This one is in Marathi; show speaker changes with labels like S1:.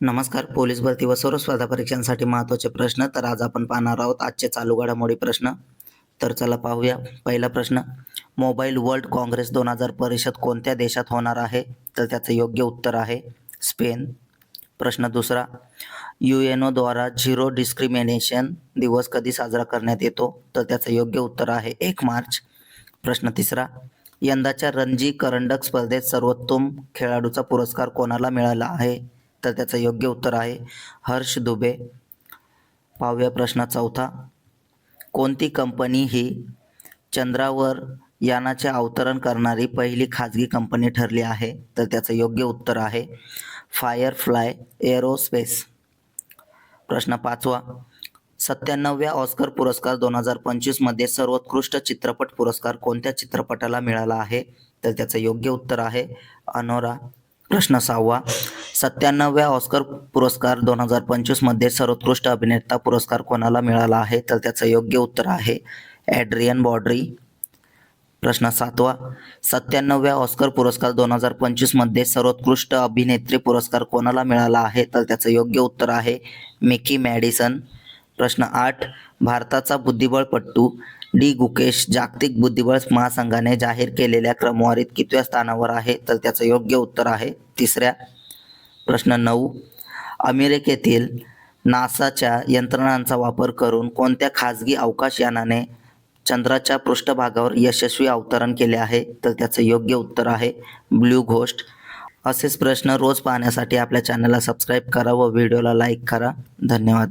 S1: नमस्कार. पोलीस भरती व सर्व स्पर्धा परीक्षांसाठी महत्त्वाचे प्रश्न तर आज आपण पाहणार आहोत आजचे चालू घडामोडी प्रश्न. तर चला पाहूया. पहिला प्रश्न मोबाईल वर्ल्ड काँग्रेस दोन हजार परिषद कोणत्या देशात होणार आहे? तर त्याचं योग्य उत्तर आहे स्पेन. प्रश्न दुसरा यू एन ओद्वारा झिरो डिस्क्रिमिनेशन दिवस कधी साजरा करण्यात येतो? तर त्याचं योग्य उत्तर आहे एक मार्च. प्रश्न तिसरा यंदाच्या रणजी करंडक स्पर्धेत सर्वोत्तम खेळाडूचा पुरस्कार कोणाला मिळाला आहे? तर त्याचं योग्य उत्तर आहे हर्ष दुबे. पाहूया प्रश्न चौथा. कोणती कंपनी ही चंद्रावर यानाचे अवतरण करणारी पहिली खाजगी कंपनी ठरली आहे? तर त्याचं योग्य उत्तर आहे फायरफ्लाय एरोस्पेस प्रश्न पाचवा. सत्त्याण्णव्या ऑस्कर पुरस्कार दोन हजार पंचवीसमध्ये सर्वोत्कृष्ट चित्रपट पुरस्कार कोणत्या चित्रपटाला मिळाला आहे? तर त्याचं योग्य उत्तर आहे अनोरा. प्रश्न सहावा. सत्त्याण्णव्या ऑस्कर पुरस्कार दोन हजार पंचवीसमध्ये सर्वोत्कृष्ट अभिनेता पुरस्कार कोणाला मिळाला आहे? तर त्याचं योग्य उत्तर आहे ॲड्रियन बॉड्री. प्रश्न सातवा. सत्त्याण्णव्या ऑस्कर पुरस्कार दोन हजार पंचवीसमध्ये सर्वोत्कृष्ट अभिनेत्री पुरस्कार कोणाला मिळाला आहे? तर त्याचं योग्य उत्तर आहे मिकी मॅडिसन. प्रश्न आठ. भारताचा बुद्धिबळपट्टू डी. गुकेश जागतिक बुद्धिबळ महासंघाने जाहीर केलेल्या क्रमवारीत कितव्या स्थानावर आहे? तर त्याचं योग्य उत्तर आहे तिसऱ्या प्रश्न नऊ. अमेरिकेतील नासाच्या यंत्रणांचा वापर करून कोणत्या खाजगी अवकाशयानाने चंद्राच्या पृष्ठभागावर यशस्वी अवतरण केले आहे? तर त्याचं योग्य उत्तर आहे ब्ल्यू घोस्ट असेच प्रश्न रोज पाहण्यासाठी आपल्या चॅनलला सबस्क्राईब करा व व्हिडिओला लाईक करा. धन्यवाद.